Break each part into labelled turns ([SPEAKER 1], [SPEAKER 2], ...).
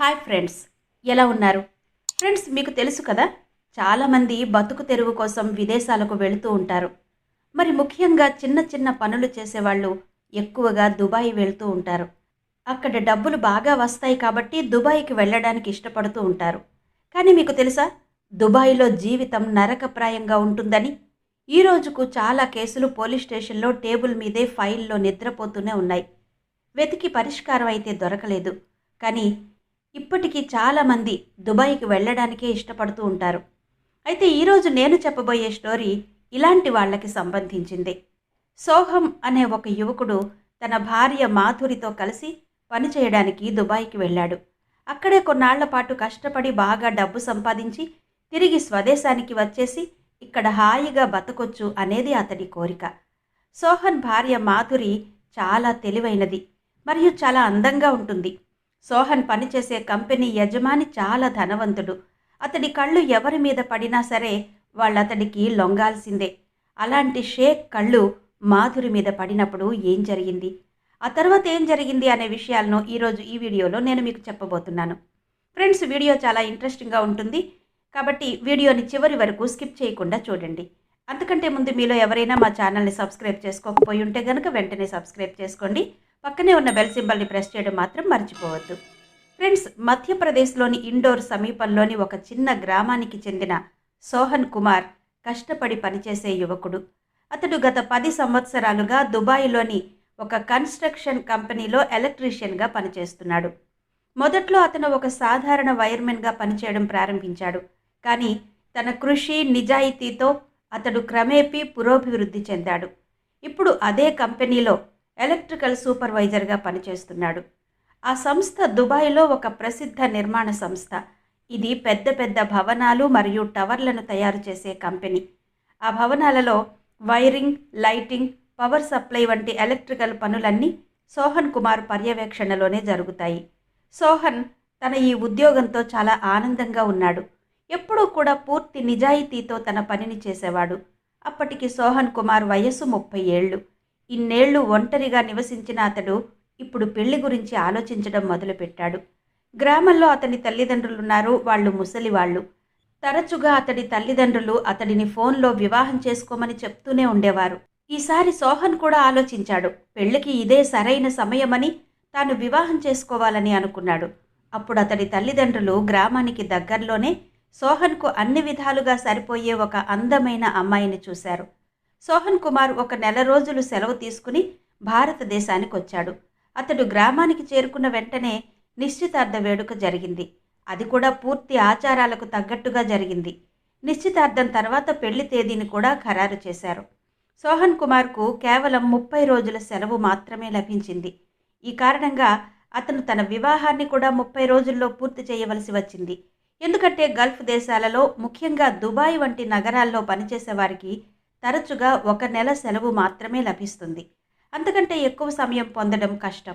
[SPEAKER 1] Hi friends ఎలా ఉన్నారు? Friends మీకు తెలుసు కదా చాలామంది బతుకు తెరువు కోసం విదేశాలకు వెళుతూ ఉంటారు. మరి ముఖ్యంగా చిన్న చిన్న పనులు చేసేవాళ్ళు ఎక్కువగా దుబాయ్ వెళ్తూ ఉంటారు. అక్కడ డబ్బులు బాగా వస్తాయి కాబట్టి దుబాయ్కి వెళ్ళడానికి ఇష్టపడుతూ ఉంటారు. కానీ మీకు తెలుసా దుబాయ్లో జీవితం నరకప్రాయంగా ఉంటుందని? ఈ రోజుకు చాలా కేసులు పోలీస్ స్టేషన్లో టేబుల్ మీదే ఫైల్లో నిద్రపోతూనే ఉన్నాయి. వెతికి పరిష్కారం అయితే దొరకలేదు. కానీ ఇప్పటికీ చాలామంది దుబాయ్కి వెళ్ళడానికే ఇష్టపడుతూ ఉంటారు. అయితే ఈరోజు నేను చెప్పబోయే స్టోరీ ఇలాంటి వాళ్ళకి సంబంధించింది. సోహం అనే ఒక యువకుడు తన భార్య మాధురితో కలిసి పనిచేయడానికి దుబాయ్కి వెళ్ళాడు. అక్కడే కొన్నాళ్ళ పాటు కష్టపడి బాగా డబ్బు సంపాదించి తిరిగి స్వదేశానికి వచ్చేసి ఇక్కడ హాయిగా బతకొచ్చు అనేది అతడి కోరిక. సోహన్ భార్య మాధురి చాలా తెలివైనది మరియు చాలా అందంగా ఉంటుంది. సోహన్ పనిచేసే కంపెనీ యజమాని చాలా ధనవంతుడు. అతడి కళ్ళు ఎవరి మీద పడినా సరే వాళ్ళతడికి లొంగాల్సిందే. అలాంటి షేక్ కళ్ళు మాధురి మీద పడినప్పుడు ఏం జరిగింది? ఆ తర్వాత ఏం జరిగింది అనే విషయాలను ఈరోజు ఈ వీడియోలో నేను మీకు చెప్పబోతున్నాను. ఫ్రెండ్స్ వీడియో చాలా ఇంట్రెస్టింగ్గా ఉంటుంది. కాబట్టి వీడియోని చివరి వరకు స్కిప్ చేయకుండా చూడండి. అంతకంటే ముందు మీలో ఎవరైనా మా ఛానల్ని సబ్స్క్రైబ్ చేసుకోకపోయి ఉంటే కనుక వెంటనే సబ్స్క్రైబ్ చేసుకోండి. పక్కనే ఉన్న బెల్ సింబల్ని ప్రెస్ చేయడం మాత్రం మర్చిపోవద్దు. ఫ్రెండ్స్ మధ్యప్రదేశ్లోని ఇండోర్ సమీపంలోని ఒక చిన్న గ్రామానికి చెందిన సోహన్ కుమార్ కష్టపడి పనిచేసే యువకుడు. అతడు గత పది సంవత్సరాలుగా దుబాయ్లోని ఒక కన్స్ట్రక్షన్ కంపెనీలో ఎలక్ట్రీషియన్గా పనిచేస్తున్నాడు. మొదట్లో అతను ఒక సాధారణ వైర్మెన్గా పనిచేయడం ప్రారంభించాడు. కానీ తన కృషి నిజాయితీతో అతడు క్రమేపీ పురోభివృద్ధి చెందాడు. ఇప్పుడు అదే కంపెనీలో ఎలక్ట్రికల్ సూపర్వైజర్గా పనిచేస్తున్నాడు. ఆ సంస్థ దుబాయ్లో ఒక ప్రసిద్ధ నిర్మాణ సంస్థ. ఇది పెద్ద పెద్ద భవనాలు మరియు టవర్లను తయారు చేసే కంపెనీ. ఆ భవనాలలో వైరింగ్ లైటింగ్ పవర్ సప్లై వంటి ఎలక్ట్రికల్ పనులన్నీ సోహన్ కుమార్ పర్యవేక్షణలోనే జరుగుతాయి. సోహన్ తన ఈ ఉద్యోగంతో చాలా ఆనందంగా ఉన్నాడు. ఎప్పుడూ కూడా పూర్తి నిజాయితీతో తన పనిని చేసేవాడు. అప్పటికి సోహన్ కుమార్ వయస్సు ముప్పై ఏళ్ళు. ఇన్నేళ్ళు ఒంటరిగా నివసించిన అతడు ఇప్పుడు పెళ్ళి గురించి ఆలోచించడం మొదలుపెట్టాడు. గ్రామంలో అతని తల్లిదండ్రులున్నారు వాళ్ళు ముసలివాళ్ళు తరచుగా అతడి తల్లిదండ్రులు అతడిని ఫోన్లో వివాహం చేసుకోమని చెప్తూనే ఉండేవారు. ఈసారి సోహన్ కూడా ఆలోచించాడు పెళ్ళికి ఇదే సరైన సమయమని తాను వివాహం చేసుకోవాలని అనుకున్నాడు. అప్పుడు అతడి తల్లిదండ్రులు గ్రామానికి దగ్గరలోనే సోహన్కు అన్ని విధాలుగా సరిపోయే ఒక అందమైన అమ్మాయిని చూశారు. సోహన్ కుమార్ ఒక నెల రోజులు సెలవు తీసుకుని భారతదేశానికి వచ్చాడు. అతడు గ్రామానికి చేరుకున్న వెంటనే నిశ్చితార్థ వేడుక జరిగింది. అది కూడా పూర్తి ఆచారాలకు తగ్గట్టుగా జరిగింది. నిశ్చితార్థం తర్వాత పెళ్ళి తేదీని కూడా ఖరారు చేశారు. సోహన్ కుమార్కు కేవలం ముప్పై రోజుల సెలవు మాత్రమే లభించింది. ఈ కారణంగా అతను తన వివాహాన్ని కూడా ముప్పై రోజుల్లో పూర్తి చేయవలసి వచ్చింది. ఎందుకంటే గల్ఫ్ దేశాలలో ముఖ్యంగా దుబాయ్ వంటి నగరాల్లో పనిచేసే వారికి తరచుగా ఒక నెల సెలవు మాత్రమే లభిస్తుంది. అంతకంటే ఎక్కువ సమయం పొందడం కష్టం.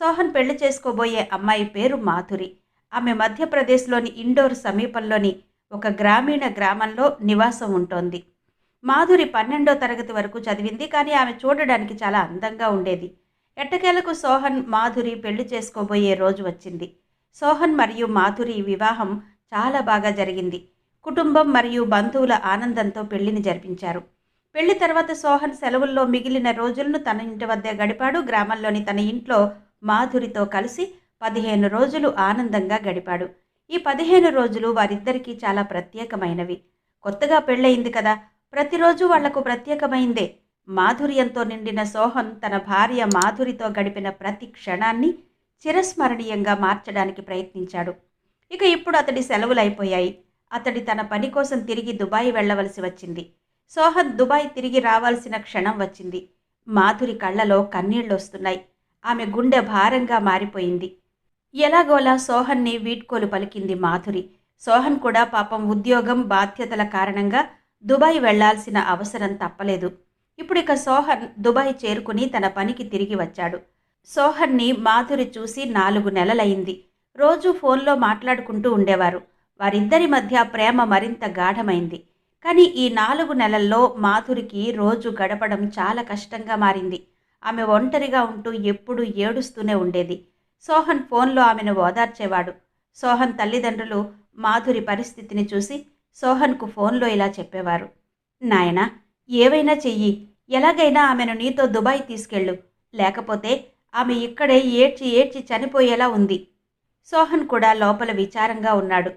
[SPEAKER 1] సోహన్ పెళ్ళి చేసుకోబోయే అమ్మాయి పేరు మాధురి. ఆమె మధ్యప్రదేశ్లోని ఇండోర్ సమీపంలోని ఒక గ్రామీణ గ్రామంలో నివాసం ఉంటోంది. మాధురి పన్నెండో తరగతి వరకు చదివింది కానీ ఆమె చూడడానికి చాలా అందంగా ఉండేది. ఎట్టకేలకు సోహన్ మాధురి పెళ్ళి చేసుకోబోయే రోజు వచ్చింది. సోహన్ మరియు మాధురి వివాహం చాలా బాగా జరిగింది. కుటుంబం మరియు బంధువుల ఆనందంతో పెళ్ళిని జరిపించారు. పెళ్ళి తర్వాత సోహన్ సెలవుల్లో మిగిలిన రోజులను తన ఇంటి వద్దే గడిపాడు. గ్రామంలోని తన ఇంట్లో మాధురితో కలిసి పదిహేను రోజులు ఆనందంగా గడిపాడు. ఈ పదిహేను రోజులు వారిద్దరికీ చాలా ప్రత్యేకమైనవి. కొత్తగా పెళ్ళయింది కదా ప్రతిరోజు వాళ్ళకు ప్రత్యేకమైందే. మాధుర్యంతో నిండిన సోహన్ తన భార్య మాధురితో గడిపిన ప్రతి క్షణాన్ని చిరస్మరణీయంగా మార్చడానికి ప్రయత్నించాడు. ఇక ఇప్పుడు అతడి సెలవులైపోయాయి. అతడి తన పని కోసం తిరిగి దుబాయ్ వెళ్ళవలసి వచ్చింది. సోహన్ దుబాయ్ తిరిగి రావాల్సిన క్షణం వచ్చింది. మాధురి కళ్ళలో కన్నీళ్ళొస్తున్నాయి. ఆమె గుండె భారంగా మారిపోయింది. ఎలాగోలా సోహన్ని వీడ్కోలు పలికింది మాధురి. సోహన్ కూడా పాపం ఉద్యోగం బాధ్యతల కారణంగా దుబాయ్ వెళ్ళాల్సిన అవసరం తప్పలేదు. ఇప్పుడిక సోహన్ దుబాయ్ చేరుకుని తన పనికి తిరిగి వచ్చాడు. సోహన్ని మాధురి చూసి నాలుగు నెలలైంది రోజు ఫోన్లో మాట్లాడుకుంటూ ఉండేవారు. వారిద్దరి మధ్య ప్రేమ మరింత గాఢమైంది. కానీ ఈ నాలుగు నెలల్లో మాధురికి రోజు గడపడం చాలా కష్టంగా మారింది. ఆమె ఒంటరిగా ఉంటూ ఎప్పుడూ ఏడుస్తూనే ఉండేది. సోహన్ ఫోన్లో ఆమెను ఓదార్చేవాడు. సోహన్ తల్లిదండ్రులు మాధురి పరిస్థితిని చూసి సోహన్కు ఫోన్లో ఇలా చెప్పేవారు. నాయనా ఏవైనా చెయ్యి. ఎలాగైనా ఆమెను నీతో దుబాయ్ తీసుకెళ్ళు. లేకపోతే ఆమె ఇక్కడే ఏడ్చి ఏడ్చి చనిపోయేలా ఉంది. సోహన్ కూడా లోపల విచారంగా ఉన్నాడు.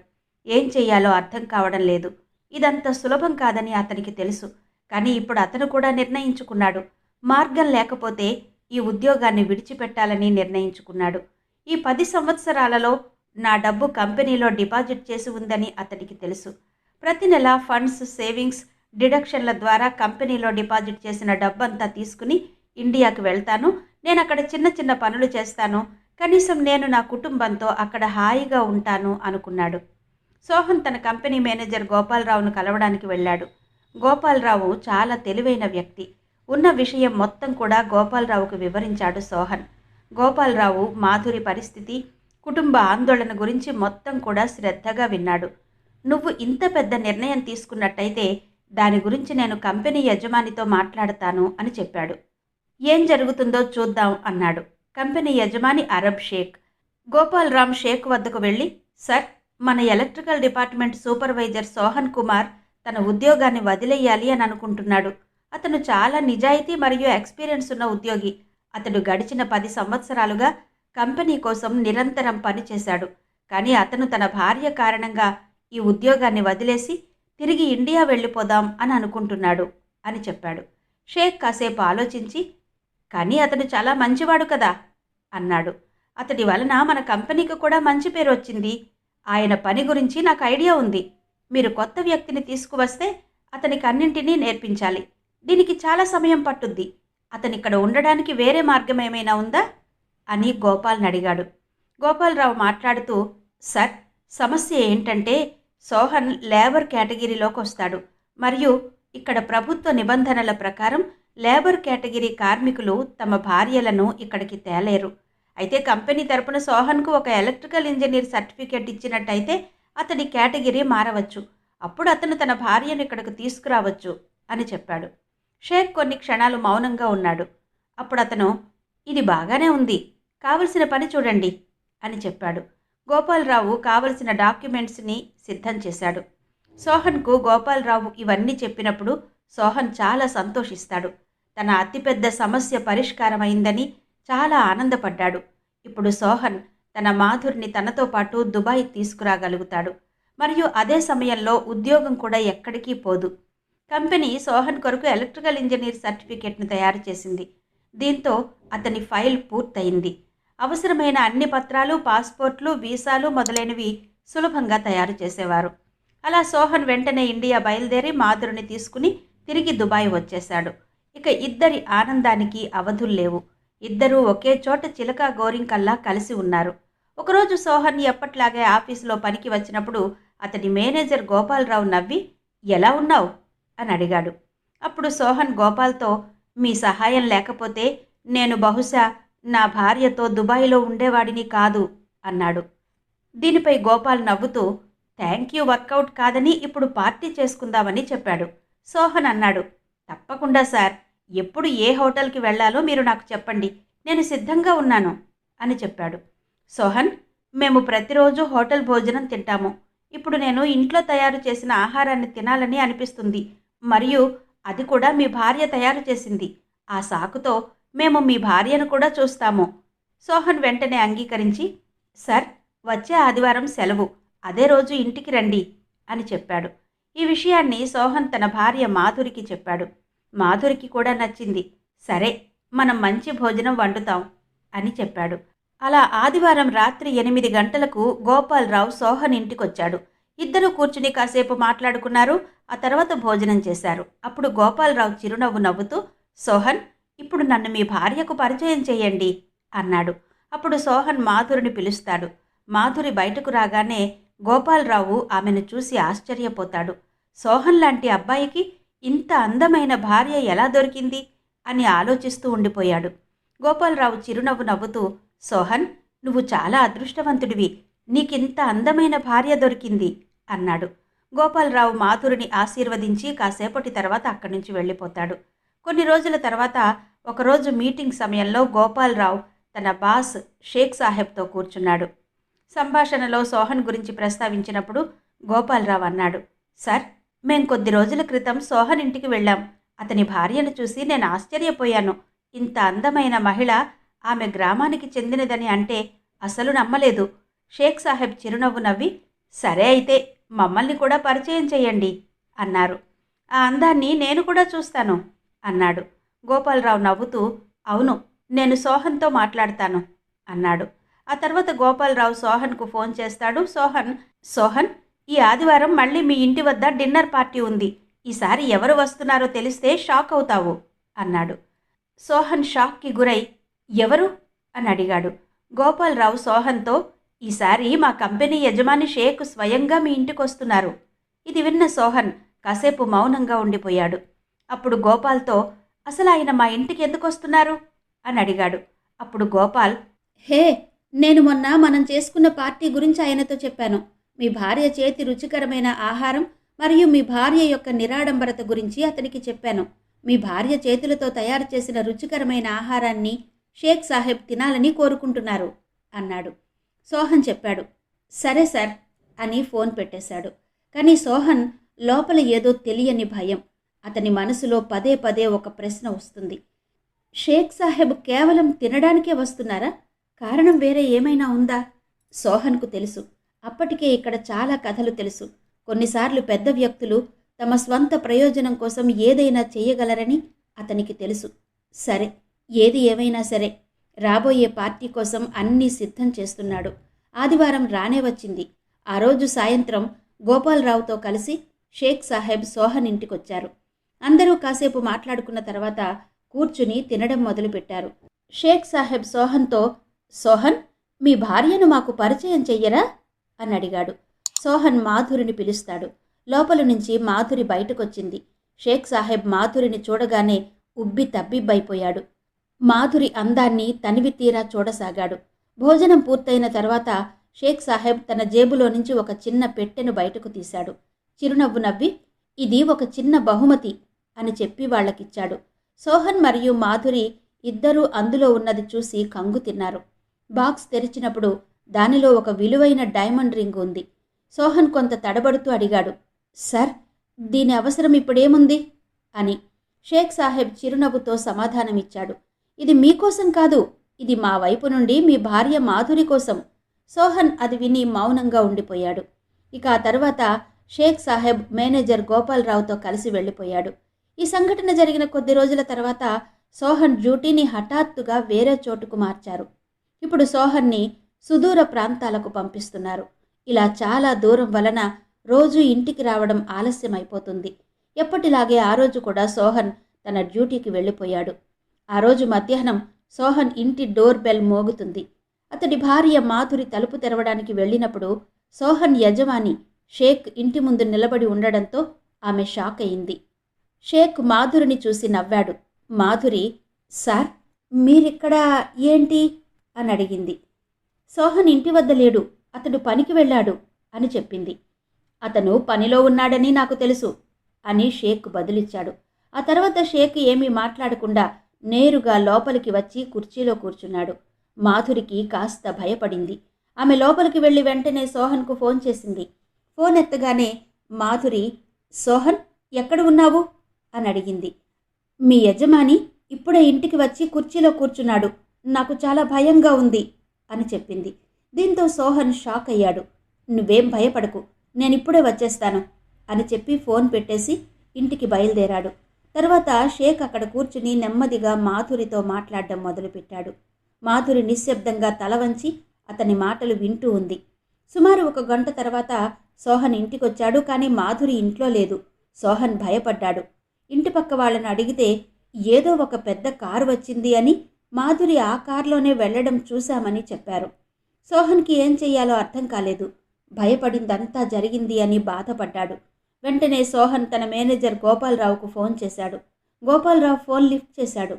[SPEAKER 1] ఏం చెయ్యాలో అర్థం కావడం లేదు. ఇదంత సులభం కాదని అతనికి తెలుసు. కానీ ఇప్పుడు అతను కూడా నిర్ణయించుకున్నాడు. మార్గం లేకపోతే ఈ ఉద్యోగాన్ని విడిచిపెట్టాలని నిర్ణయించుకున్నాడు. ఈ పది సంవత్సరాలలో నా డబ్బు కంపెనీలో డిపాజిట్ చేసి ఉందని అతనికి తెలుసు. ప్రతి నెల ఫండ్స్ సేవింగ్స్ డిడక్షన్ల ద్వారా కంపెనీలో డిపాజిట్ చేసిన డబ్బంతా తీసుకుని ఇండియాకి వెళ్తాను. నేను అక్కడ చిన్న చిన్న పనులు చేస్తాను. కనీసం నేను నా కుటుంబంతో అక్కడ హాయిగా ఉంటాను అనుకున్నాడు. సోహన్ తన కంపెనీ మేనేజర్ గోపాలరావును కలవడానికి వెళ్ళాడు. గోపాలరావు చాలా తెలివైన వ్యక్తి. ఉన్న విషయం మొత్తం కూడా గోపాలరావుకు వివరించాడు సోహన్. గోపాలరావు మాధురి పరిస్థితి కుటుంబ ఆందోళన గురించి మొత్తం కూడా శ్రద్ధగా విన్నాడు. నువ్వు ఇంత పెద్ద నిర్ణయం తీసుకున్నట్టయితే దాని గురించి నేను కంపెనీ యజమానితో మాట్లాడతాను అని చెప్పాడు. ఏం జరుగుతుందో చూద్దాం అన్నాడు. కంపెనీ యజమాని అరబ్ షేక్. గోపాలరామ్ షేక్ వద్దకు వెళ్ళి సార్ మన electrical department supervisor Sohan Kumar తన ఉద్యోగాన్ని వదిలేయాలి అని అనుకుంటున్నాడు. అతను చాలా నిజాయితీ మరియు ఎక్స్పీరియన్స్ ఉన్న ఉద్యోగి. అతడు గడిచిన పది సంవత్సరాలుగా కంపెనీ కోసం నిరంతరం పనిచేశాడు కానీ అతను తన భార్య కారణంగా ఈ ఉద్యోగాన్ని వదిలేసి తిరిగి ఇండియా వెళ్ళిపోదాం అని అనుకుంటున్నాడు అని చెప్పాడు. షేక్ కాసేపు ఆలోచించి కానీ అతను చాలా మంచివాడు కదా అన్నాడు. అతడి వలన మన కంపెనీకి కూడా మంచి పేరు వచ్చింది. ఆయన పని గురించి నాకు ఐడియా ఉంది. మీరు కొత్త వ్యక్తిని తీసుకువస్తే అతనికి అన్నింటినీ నేర్పించాలి. దీనికి చాలా సమయం పట్టుద్ది. అతని ఇక్కడ ఉండడానికి వేరే మార్గం ఏమైనా ఉందా? అని గోపాల్ని అడిగాడు. గోపాలరావు మాట్లాడుతూ సార్ సమస్య ఏంటంటే సోహన్ లేబర్ కేటగిరీలోకి వస్తాడు. మరియు ఇక్కడ ప్రభుత్వ నిబంధనల ప్రకారం లేబర్ కేటగిరీ కార్మికులు తమ భార్యలను ఇక్కడికి తేలేరు. అయితే కంపెనీ తరపున సోహన్కు ఒక ఎలక్ట్రికల్ ఇంజనీర్ సర్టిఫికేట్ ఇచ్చినట్టయితే అతడి కేటగిరీ మారవచ్చు. అప్పుడు అతను తన భార్యను ఇక్కడికి తీసుకురావచ్చు అని చెప్పాడు. షేక్ కొన్ని క్షణాలు మౌనంగా ఉన్నాడు. అప్పుడు అతను ఇది బాగానే ఉంది. కావలసిన పని చూడండి అని చెప్పాడు. గోపాలరావు కావలసిన డాక్యుమెంట్స్ని సిద్ధం చేశాడు. సోహన్కు గోపాలరావు ఇవన్నీ చెప్పినప్పుడు సోహన్ చాలా సంతోషిస్తాడు. తన అతిపెద్ద సమస్య పరిష్కారమైందని చాలా ఆనందపడ్డాడు. ఇప్పుడు సోహన్ తన మాధుర్ని తనతో పాటు దుబాయ్ తీసుకురాగలుగుతాడు. మరియు అదే సమయంలో ఉద్యోగం కూడా ఎక్కడికి పోదు. కంపెనీ సోహన్ కొరకు ఎలక్ట్రికల్ ఇంజనీర్ సర్టిఫికేట్ను తయారు చేసింది. దీంతో అతని ఫైల్ పూర్తయింది. అవసరమైన అన్ని పత్రాలు పాస్పోర్ట్లు వీసాలు మొదలైనవి సులభంగా తయారు చేసేవారు. అలా సోహన్ వెంటనే ఇండియా బయలుదేరి మాధురిని తీసుకుని తిరిగి దుబాయ్ వచ్చేశాడు. ఇక ఇద్దరి ఆనందానికి అవధులు లేవు. ఇద్దరూ ఒకే చోట చిలక గోరింకల్లా కలిసి ఉన్నారు. ఒకరోజు సోహన్ ఎప్పట్లాగే ఆఫీసులో పనికి వచ్చినప్పుడు అతడి మేనేజర్ గోపాలరావు నవ్వి ఎలా ఉన్నావు? అని అడిగాడు. అప్పుడు సోహన్ గోపాల్తో మీ సహాయం లేకపోతే నేను బహుశా నా భార్యతో దుబాయ్లో ఉండేవాడిని కాదు అన్నాడు. దీనిపై గోపాల్ నవ్వుతూ థ్యాంక్ యూ వర్కౌట్ కాదని ఇప్పుడు పార్టీ చేసుకుందామని చెప్పాడు. సోహన్ అన్నాడు తప్పకుండా సార్. ఎప్పుడు ఏ హోటల్కి వెళ్ళాలో మీరు నాకు చెప్పండి. నేను సిద్ధంగా ఉన్నాను అని చెప్పాడు. సోహన్ మేము ప్రతిరోజు హోటల్ భోజనం తింటాము. ఇప్పుడు నేను ఇంట్లో తయారు చేసిన ఆహారాన్ని తినాలని అనిపిస్తుంది. మరియు అది కూడా మీ భార్య తయారు చేసింది. ఆ సాకుతో మేము మీ భార్యను కూడా చూస్తాము. సోహన్ వెంటనే అంగీకరించి సార్ వచ్చే ఆదివారం సెలవు. అదే రోజు ఇంటికి రండి అని చెప్పాడు. ఈ విషయాన్ని సోహన్ తన భార్య మాధురికి చెప్పాడు. మాధురికి కూడా నచ్చింది. సరే మనం మంచి భోజనం వండుతాం అని చెప్పాడు. అలా ఆదివారం రాత్రి ఎనిమిది గంటలకు గోపాలరావు సోహన్ ఇంటికొచ్చాడు. ఇద్దరూ కూర్చుని కాసేపు మాట్లాడుకున్నారు. ఆ తర్వాత భోజనం చేశారు. అప్పుడు గోపాలరావు చిరునవ్వు నవ్వుతూ సోహన్ ఇప్పుడు నన్ను మీ భార్యకు పరిచయం చేయండి అన్నాడు. అప్పుడు సోహన్ మాధురిని పిలుస్తాడు. మాధురి బయటకు రాగానే గోపాలరావు ఆమెను చూసి ఆశ్చర్యపోతాడు. సోహన్ లాంటి అబ్బాయికి ఇంత అందమైన భార్య ఎలా దొరికింది? అని ఆలోచిస్తూ ఉండిపోయాడు. గోపాలరావు చిరునవ్వు నవ్వుతూ సోహన్ నువ్వు చాలా అదృష్టవంతుడివి. నీకింత అందమైన భార్య దొరికింది అన్నాడు. గోపాలరావు మాధురిని ఆశీర్వదించి కాసేపటి తర్వాత అక్కడి నుంచి వెళ్ళిపోతాడు. కొన్ని రోజుల తర్వాత ఒకరోజు మీటింగ్ సమయంలో గోపాలరావు తన బాస్ షేక్ సాహెబ్తో కూర్చున్నాడు. సంభాషణలో సోహన్ గురించి ప్రస్తావించినప్పుడు గోపాలరావు అన్నాడు సార్ మేం కొద్ది రోజుల క్రితం సోహన్ ఇంటికి వెళ్ళాం. అతని భార్యను చూసి నేను ఆశ్చర్యపోయాను. ఇంత అందమైన మహిళ ఆమె గ్రామానికి చెందినదని అంటే అసలు నమ్మలేదు. షేక్ సాహెబ్ చిరునవ్వు నవ్వి సరే అయితే మమ్మల్ని కూడా పరిచయం చేయండి అన్నారు. ఆ అందాన్ని నేను కూడా చూస్తాను అన్నాడు. గోపాలరావు నవ్వుతూ అవును నేను సోహన్తో మాట్లాడతాను అన్నాడు. ఆ తర్వాత గోపాలరావు సోహన్కు ఫోన్ చేస్తాడు. సోహన్ సోహన్ ఈ ఆదివారం మళ్ళీ మీ ఇంటి వద్ద డిన్నర్ పార్టీ ఉంది. ఈసారి ఎవరు వస్తున్నారో తెలిస్తే షాక్ అవుతావు అన్నాడు. సోహన్ షాక్కి గురై ఎవరు? అని అడిగాడు. గోపాలరావు సోహన్తో ఈసారి మా కంపెనీ యజమాని షేక్ స్వయంగా మీ ఇంటికి వస్తున్నారు. ఇది విన్న సోహన్ కాసేపు మౌనంగా ఉండిపోయాడు. అప్పుడు గోపాల్తో అసలు ఆయన మా ఇంటికి ఎందుకు వస్తున్నారు? అని అడిగాడు. అప్పుడు గోపాల్ హే నేను మొన్న మనం చేసుకున్న పార్టీ గురించి ఆయనతో చెప్పాను. మీ భార్య చేతి రుచికరమైన ఆహారం మరియు మీ భార్య యొక్క నిరాడంబరత గురించి అతనికి చెప్పాను. మీ భార్య చేతులతో తయారు చేసిన రుచికరమైన ఆహారాన్ని షేక్ సాహెబ్ తినాలని కోరుకుంటున్నారు అన్నాడు. సోహన్ చెప్పాడు సరే సార్ అని ఫోన్ పెట్టేశాడు. కానీ సోహన్ లోపల ఏదో తెలియని భయం. అతని మనసులో పదే పదే ఒక ప్రశ్న వస్తుంది. షేక్ సాహెబ్ కేవలం తినడానికే వస్తున్నారా? కారణం వేరే ఏమైనా ఉందా? సోహన్కు తెలుసు. అప్పటికే ఇక్కడ చాలా కథలు తెలుసు. కొన్నిసార్లు పెద్ద వ్యక్తులు తమ స్వంత ప్రయోజనం కోసం ఏదైనా చేయగలరని అతనికి తెలుసు. సరే ఏది ఏమైనా సరే రాబోయే పార్టీ కోసం అన్నీ సిద్ధం చేస్తున్నాడు. ఆదివారం రానే వచ్చింది. ఆ రోజు సాయంత్రం గోపాలరావుతో కలిసి షేక్ సాహెబ్ సోహన్ ఇంటికొచ్చారు అందరూ కాసేపు మాట్లాడుకున్న తర్వాత కూర్చుని తినడం మొదలుపెట్టారు. షేక్ సాహెబ్ సోహన్తో సోహన్ మీ భార్యను మాకు పరిచయం చెయ్యరా? అని అడిగాడు. సోహన్ మాధురిని పిలుస్తాడు. లోపల నుంచి మాధురి బయటకొచ్చింది. షేక్ సాహెబ్ మాధురిని చూడగానే ఉబ్బి తబ్బిబ్బైపోయాడు. మాధురి అందాన్ని తనివి తీరా చూడసాగాడు. భోజనం పూర్తయిన తర్వాత షేక్ సాహెబ్ తన జేబులో నుంచి ఒక చిన్న పెట్టెను బయటకు తీశాడు. చిరునవ్వు నవ్వి ఇది ఒక చిన్న బహుమతి అని చెప్పి వాళ్ళకిచ్చాడు. సోహన్ మరియు మాధురి ఇద్దరూ అందులో ఉన్నది చూసి కంగు తిన్నారు. బాక్స్ తెరిచినప్పుడు దానిలో ఒక విలువైన డైమండ్ రింగ్ ఉంది. సోహన్ కొంత తడబడుతూ అడిగాడు సార్ దీని అవసరం ఇప్పుడేముంది? అని. షేక్ సాహెబ్ చిరునవ్వుతో సమాధానమిచ్చాడు ఇది మీకోసం కాదు ఇది మా వైపు నుండి మీ భార్య మాధురి కోసం. సోహన్ అది విని మౌనంగా ఉండిపోయాడు. ఇక ఆ తర్వాత షేక్ సాహెబ్ మేనేజర్ గోపాలరావుతో కలిసి వెళ్ళిపోయాడు. ఈ సంఘటన జరిగిన కొద్ది రోజుల తర్వాత సోహన్ డ్యూటీని హఠాత్తుగా వేరే చోటుకు మార్చారు. ఇప్పుడు సోహన్ని సుదూర ప్రాంతాలకు పంపిస్తున్నారు. ఇలా చాలా దూరం వలన రోజు ఇంటికి రావడం ఆలస్యమైపోతుంది. ఎప్పటిలాగే ఆ రోజు కూడా సోహన్ తన డ్యూటీకి వెళ్ళిపోయాడు. ఆ రోజు మధ్యాహ్నం సోహన్ ఇంటి డోర్ బెల్ మోగుతుంది. అతడి భార్య మాధురి తలుపు తెరవడానికి వెళ్ళినప్పుడు సోహన్ యజమాని షేక్ ఇంటి ముందు నిలబడి ఉండడంతో ఆమె షాక్ అయింది. షేక్ మాధురిని చూసి నవ్వాడు. మాధురి సార్ మీరిక్కడ ఏంటి? అని అడిగింది. సోహన్ ఇంటి వద్ద లేడు. అతడు పనికి వెళ్ళాడు అని చెప్పింది. అతను పనిలో ఉన్నాడని నాకు తెలుసు అని షేక్ బదులిచ్చాడు. ఆ తర్వాత షేక్ ఏమీ మాట్లాడకుండా నేరుగా లోపలికి వచ్చి కుర్చీలో కూర్చున్నాడు. మాధురికి కాస్త భయపడింది. ఆమె లోపలికి వెళ్ళి వెంటనే సోహన్కు ఫోన్ చేసింది. ఫోన్ ఎత్తగానే మాధురి సోహన్ ఎక్కడ ఉన్నావు? అని అడిగింది. మీ యజమాని ఇప్పుడే ఇంటికి వచ్చి కుర్చీలో కూర్చున్నాడు. నాకు చాలా భయంగా ఉంది అని చెప్పింది. దీంతో సోహన్ షాక్ అయ్యాడు. నువ్వేం భయపడకు. నేనిప్పుడే వచ్చేస్తాను అని చెప్పి ఫోన్ పెట్టేసి ఇంటికి బయలుదేరాడు. తర్వాత షేక్ అక్కడ కూర్చుని నెమ్మదిగా మాధురితో మాట్లాడడం మొదలుపెట్టాడు. మాధురి నిశ్శబ్దంగా తల వంచి అతని మాటలు వింటూ ఉంది. సుమారు ఒక గంట తర్వాత సోహన్ ఇంటికొచ్చాడు కానీ మాధురి ఇంట్లో లేదు. సోహన్ భయపడ్డాడు. ఇంటి పక్క వాళ్ళని అడిగితే ఏదో ఒక పెద్ద కారు వచ్చింది అని మాధురి ఆ కారులోనే వెళ్ళడం చూశామని చెప్పారు. సోహన్కి ఏం చెయ్యాలో అర్థం కాలేదు. భయపడిందంతా జరిగింది అని బాధపడ్డాడు. వెంటనే సోహన్ తన మేనేజర్ గోపాలరావుకు ఫోన్ చేశాడు. గోపాలరావు ఫోన్ లిఫ్ట్ చేశాడు.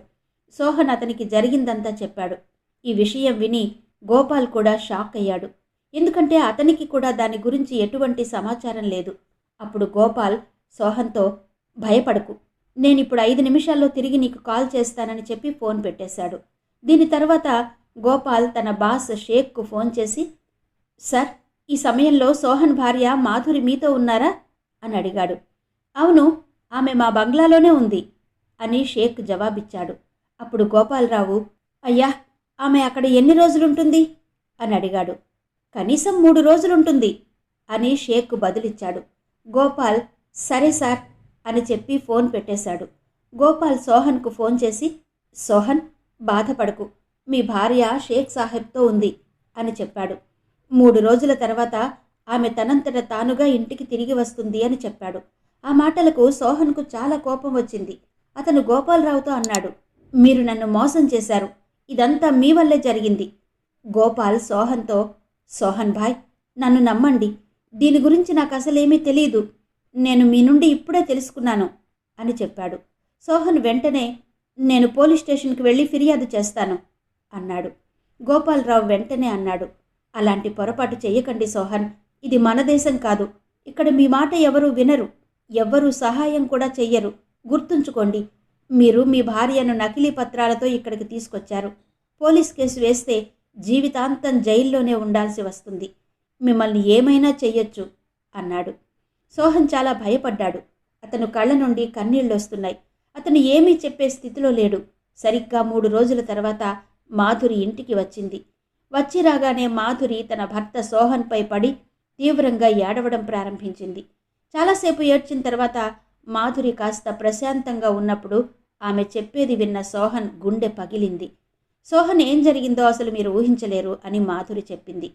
[SPEAKER 1] సోహన్ అతనికి జరిగిందంతా చెప్పాడు. ఈ విషయం విని గోపాల్ కూడా షాక్ అయ్యాడు. ఎందుకంటే అతనికి కూడా దాని గురించి ఎటువంటి సమాచారం లేదు. అప్పుడు గోపాల్ సోహన్తో భయపడకు. నేను ఇప్పుడు ఐదు నిమిషాల్లో తిరిగి నీకు కాల్ చేస్తానని చెప్పి ఫోన్ పెట్టేశాడు. దీని తర్వాత గోపాల్ తన బాస్ షేక్కు ఫోన్ చేసి సార్ ఈ సమయంలో సోహన్ భార్య మాధురి మీతో ఉన్నారా? అని అడిగాడు. అవును ఆమె మా బంగ్లాలోనే ఉంది అని షేక్ జవాబిచ్చాడు. అప్పుడు గోపాలరావు అయ్యా ఆమె అక్కడ ఎన్ని రోజులుంటుంది? అని అడిగాడు. కనీసం మూడు రోజులుంటుంది అని షేక్ బదులిచ్చాడు. గోపాల్ సరే సార్ అని చెప్పి ఫోన్ పెట్టేశాడు. గోపాల్ సోహన్కు ఫోన్ చేసి సోహన్ బాధపడకు. మీ భార్య షేక్ సాహెబ్తో ఉంది అని చెప్పాడు. మూడు రోజుల తర్వాత ఆమె తనంతట తానుగా ఇంటికి తిరిగి వస్తుంది అని చెప్పాడు. ఆ మాటలకు సోహన్కు చాలా కోపం వచ్చింది. అతను గోపాలరావుతో అన్నాడు మీరు నన్ను మోసం చేశారు. ఇదంతా మీ వల్లే జరిగింది. గోపాల్ సోహన్తో సోహన్ భాయ్ నన్ను నమ్మండి. దీని గురించి నాకు అసలేమీ తెలియదు నేను మీ నుండి ఇప్పుడే తెలుసుకున్నాను అని చెప్పాడు. సోహన్ వెంటనే నేను పోలీస్ స్టేషన్కి వెళ్ళి ఫిర్యాదు చేస్తాను అన్నాడు. గోపాలరావు వెంటనే అన్నాడు. అలాంటి పొరపాటు చేయకండి సోహన్ ఇది మన దేశం కాదు. ఇక్కడ మీ మాట ఎవరూ వినరు ఎవ్వరూ సహాయం కూడా చెయ్యరు. గుర్తుంచుకోండి మీరు మీ భార్యను నకిలీ పత్రాలతో ఇక్కడికి తీసుకొచ్చారు. పోలీస్ కేసు వేస్తే జీవితాంతం జైల్లోనే ఉండాల్సి వస్తుంది. మిమ్మల్ని ఏమైనా చెయ్యొచ్చు అన్నాడు. సోహన్ చాలా భయపడ్డాడు. అతను కళ్ళ నుండి కన్నీళ్ళు వస్తున్నాయి. అతను ఏమీ చెప్పే స్థితిలో లేడు. సరిగ్గా మూడు రోజుల తర్వాత మాధురి ఇంటికి వచ్చింది. వచ్చి రాగానే మాధురి తన భర్త సోహన్పై పడి తీవ్రంగా ఏడవడం ప్రారంభించింది. చాలాసేపు ఏడ్చిన తర్వాత మాధురి కాస్త ప్రశాంతంగా ఉన్నప్పుడు ఆమె చెప్పేది విన్న సోహన్ గుండె పగిలింది. సోహన్ ఏం జరిగిందో అసలు మీరు ఊహించలేరు అని మాధురి చెప్పింది.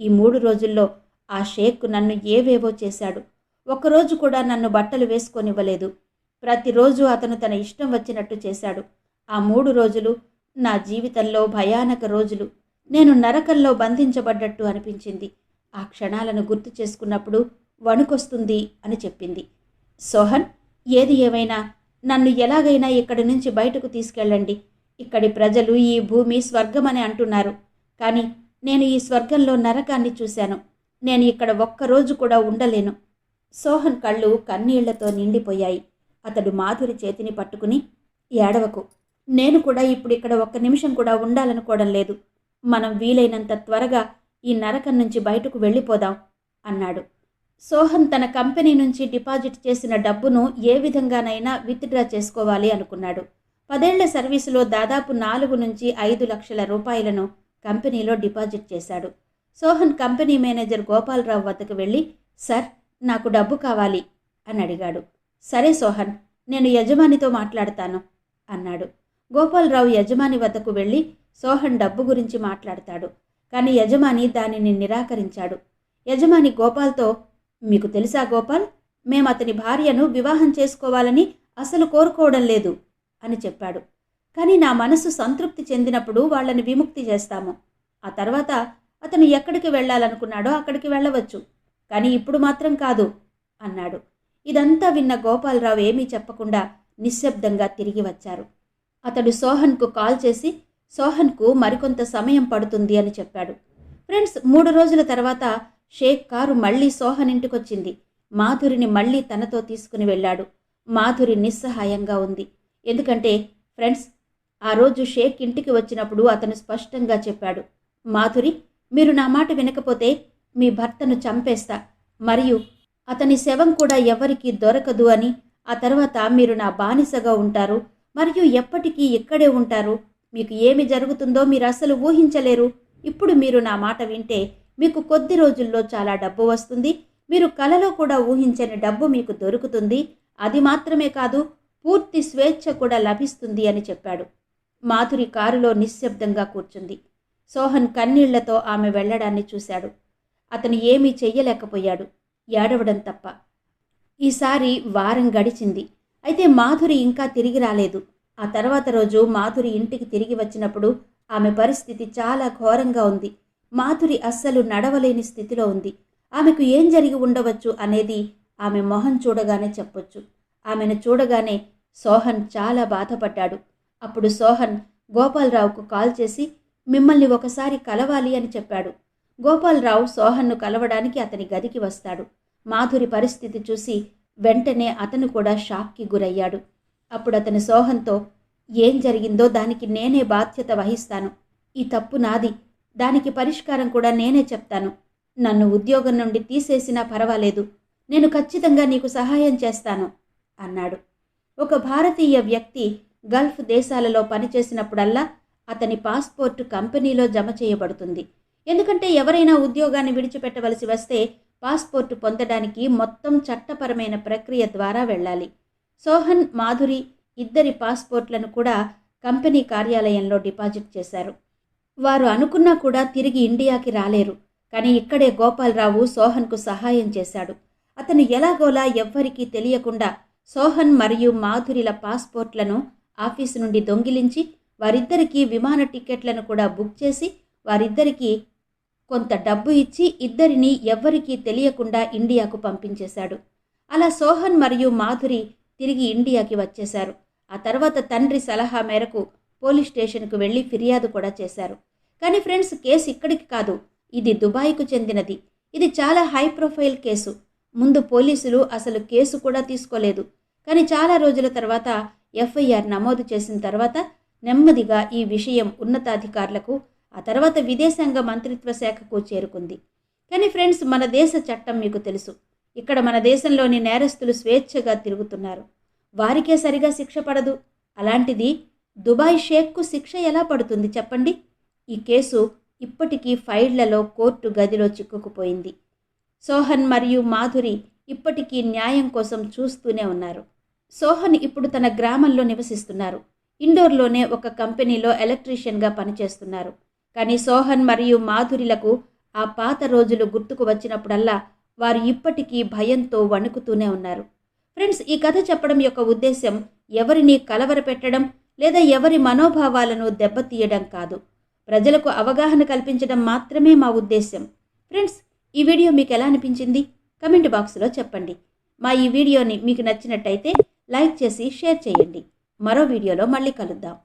[SPEAKER 1] ఈ మూడు రోజుల్లో ఆ షేక్ నన్ను ఏవేవో చేశాడు. ఒకరోజు కూడా నన్ను బట్టలు వేసుకొనివ్వలేదు. ప్రతిరోజు అతను తన ఇష్టం వచ్చినట్టు చేశాడు. ఆ మూడు రోజులు నా జీవితంలో భయానక రోజులు. నేను నరకంలో బంధించబడ్డట్టు అనిపించింది. ఆ క్షణాలను గుర్తు చేసుకున్నప్పుడు వణుకొస్తుంది అని చెప్పింది. సోహన్ ఏది ఏమైనా? నన్ను ఎలాగైనా ఇక్కడి నుంచి బయటకు తీసుకెళ్ళండి. ఇక్కడి ప్రజలు ఈ భూమి స్వర్గమని అంటున్నారు. కానీ నేను ఈ స్వర్గంలో నరకాన్ని చూశాను. నేను ఇక్కడ ఒక్కరోజు కూడా ఉండలేను. సోహన్ కళ్ళు కన్నీళ్ళతో నిండిపోయాయి. అతడు మాధురి చేతిని పట్టుకుని ఏడవకు. నేను కూడా ఇప్పుడు ఇక్కడ ఒక్క నిమిషం కూడా ఉండాలనుకోవడం లేదు. మనం వీలైనంత త్వరగా ఈ నరకం నుంచి బయటకు వెళ్ళిపోదాం అన్నాడు. సోహన్ తన కంపెనీ నుంచి డిపాజిట్ చేసిన డబ్బును ఏ విధంగానైనా విత్డ్రా చేసుకోవాలి అనుకున్నాడు. పదేళ్ళ సర్వీసులో దాదాపు నాలుగు నుంచి ఐదు లక్షల రూపాయలను కంపెనీలో డిపాజిట్ చేశాడు. సోహన్ కంపెనీ మేనేజర్ గోపాలరావు వద్దకు వెళ్ళి సార్ నాకు డబ్బు కావాలి? అని అడిగాడు. సరే సోహన్ నేను యజమానితో మాట్లాడతాను అన్నాడు. గోపాలరావు యజమాని వద్దకు వెళ్ళి సోహన్ డబ్బు గురించి మాట్లాడతాడు కానీ యజమాని దానిని నిరాకరించాడు. యజమాని గోపాల్తో మీకు తెలుసా గోపాల్? మేము అతని భార్యను వివాహం చేసుకోవాలని అసలు కోరుకోవడం లేదు అని చెప్పాడు. కానీ నా మనసు సంతృప్తి చెందినప్పుడు వాళ్ళని విముక్తి చేస్తాము. ఆ తర్వాత అతను ఎక్కడికి వెళ్ళాలనుకున్నాడో అక్కడికి వెళ్ళవచ్చు. కానీ ఇప్పుడు మాత్రం కాదు అన్నాడు. ఇదంతా విన్న గోపాలరావు ఏమీ చెప్పకుండా నిశ్శబ్దంగా తిరిగి వచ్చారు. అతడు సోహన్కు కాల్ చేసి సోహన్కు మరికొంత సమయం పడుతుంది అని చెప్పాడు. ఫ్రెండ్స్ మూడు రోజుల తర్వాత షేక్ కారు మళ్ళీ సోహన్ ఇంటికొచ్చింది. మాధురిని మళ్ళీ తనతో తీసుకుని వెళ్ళాడు. మాధురి నిస్సహాయంగా ఉంది. ఎందుకంటే ఫ్రెండ్స్ ఆ రోజు షేక్ ఇంటికి వచ్చినప్పుడు అతను స్పష్టంగా చెప్పాడు మాధురి మీరు నా మాట వినకపోతే మీ భర్తను చంపేస్తా. మరియు అతని శవం కూడా ఎవరికీ దొరకదు అని ఆ తర్వాత మీరు నా బానిసగా ఉంటారు. మరియు ఎప్పటికీ ఇక్కడే ఉంటారు. మీకు ఏమి జరుగుతుందో మీరు అసలు ఊహించలేరు. ఇప్పుడు మీరు నా మాట వింటే మీకు కొద్ది రోజుల్లో చాలా డబ్బు వస్తుంది. మీరు కలలో కూడా ఊహించని డబ్బు మీకు దొరుకుతుంది. అది మాత్రమే కాదు పూర్తి స్వేచ్ఛ కూడా లభిస్తుంది అని చెప్పాడు. మాధురి కారులో నిశ్శబ్దంగా కూర్చుంది. సోహన్ కన్నీళ్ళతో ఆమె వెళ్ళడాన్ని చూశాడు. అతను ఏమీ చెయ్యలేకపోయాడు. ఏడవడం తప్ప. ఈసారి వారం గడిచింది. అయితే మాధురి ఇంకా తిరిగి రాలేదు. ఆ తర్వాత రోజు మాధురి ఇంటికి తిరిగి వచ్చినప్పుడు ఆమె పరిస్థితి చాలా ఘోరంగా ఉంది. మాధురి అస్సలు నడవలేని స్థితిలో ఉంది. ఆమెకు ఏం జరిగి ఉండవచ్చు అనేది ఆమె మొహం చూడగానే చెప్పొచ్చు. ఆమెను చూడగానే సోహన్ చాలా బాధపడ్డాడు. అప్పుడు సోహన్ గోపాలరావుకు కాల్ చేసి మిమ్మల్ని ఒకసారి కలవాలి అని చెప్పాడు. గోపాలరావు సోహన్ను కలవడానికి అతని గదికి వస్తాడు. మాధురి పరిస్థితి చూసి వెంటనే అతను కూడా షాక్కి గురయ్యాడు. అప్పుడు అతను సోహన్తో ఏం జరిగిందో దానికి నేనే బాధ్యత వహిస్తాను. ఈ తప్పు నాది. దానికి పరిష్కారం కూడా నేనే చెప్తాను. నన్ను ఉద్యోగం నుండి తీసేసినా పర్వాలేదు. నేను ఖచ్చితంగా నీకు సహాయం చేస్తాను అన్నాడు. ఒక భారతీయ వ్యక్తి గల్ఫ్ దేశాలలో పనిచేసినప్పుడల్లా అతని పాస్పోర్ట్ కంపెనీలో జమ చేయబడుతుంది. ఎందుకంటే ఎవరైనా ఉద్యోగాన్ని విడిచిపెట్టవలసి వస్తే పాస్పోర్ట్ పొందడానికి మొత్తం చట్టపరమైన ప్రక్రియ ద్వారా వెళ్ళాలి. సోహన్ మాధురి ఇద్దరి పాస్పోర్ట్లను కూడా కంపెనీ కార్యాలయంలో డిపాజిట్ చేశారు. వారు అనుకున్నా కూడా తిరిగి ఇండియాకి రాలేరు. కానీ ఇక్కడే గోపాలరావు సోహన్కు సహాయం చేశాడు. అతను ఎలాగోలా ఎవ్వరికీ తెలియకుండా సోహన్ మరియు మాధురిల పాస్పోర్ట్లను ఆఫీసు నుండి దొంగిలించి వారిద్దరికీ విమాన టికెట్లను కూడా బుక్ చేసి వారిద్దరికీ కొంత డబ్బు ఇచ్చి ఇద్దరిని ఎవ్వరికీ తెలియకుండా ఇండియాకు పంపించేశాడు. అలా సోహన్ మరియు మాధురి తిరిగి ఇండియాకి వచ్చేశారు. ఆ తర్వాత తండ్రి సలహా మేరకు పోలీస్ స్టేషన్కు వెళ్ళి ఫిర్యాదు కూడా చేశారు. కానీ ఫ్రెండ్స్ కేసు ఇక్కడికి కాదు. ఇది దుబాయ్కు చెందినది. ఇది చాలా హై ప్రొఫైల్ కేసు. ముందు పోలీసులు అసలు కేసు కూడా తీసుకోలేదు. కానీ చాలా రోజుల తర్వాత ఎఫ్ఐఆర్ నమోదు చేసిన తర్వాత నెమ్మదిగా ఈ విషయం ఉన్నతాధికారులకు ఆ తర్వాత విదేశాంగ మంత్రిత్వ శాఖకు చేరుకుంది. కానీ ఫ్రెండ్స్ మన దేశ చట్టం మీకు తెలుసు. ఇక్కడ మన దేశంలోని నేరస్తులు స్వేచ్ఛగా తిరుగుతున్నారు. వారికే సరిగా శిక్ష పడదు. అలాంటిది దుబాయ్ షేక్కు శిక్ష ఎలా పడుతుంది చెప్పండి? ఈ కేసు ఇప్పటికీ ఫైళ్ళలో కోర్టు గదిలో చిక్కుకుపోయింది. సోహన్ మరియు మాధురి ఇప్పటికీ న్యాయం కోసం చూస్తూనే ఉన్నారు. సోహన్ ఇప్పుడు తన గ్రామంలో నివసిస్తున్నారు. ఇండోర్లోనే ఒక కంపెనీలో ఎలక్ట్రీషియన్గా పనిచేస్తున్నారు. కానీ సోహన్ మరియు మాధురిలకు ఆ పాత రోజులు గుర్తుకు వచ్చినప్పుడల్లా వారు ఇప్పటికీ భయంతో వణుకుతూనే ఉన్నారు. ఫ్రెండ్స్ ఈ కథ చెప్పడం యొక్క ఉద్దేశం ఎవరిని కలవరపెట్టడం లేదా ఎవరి మనోభావాలను దెబ్బతీయడం కాదు. ప్రజలకు అవగాహన కల్పించడం మాత్రమే మా ఉద్దేశం ఫ్రెండ్స్ ఈ వీడియో మీకు ఎలా అనిపించింది? కమెంట్ బాక్స్లో చెప్పండి. మా ఈ వీడియోని మీకు నచ్చినట్టయితే లైక్ చేసి షేర్ చేయండి. మరో వీడియోలో మళ్ళీ కలుద్దాం.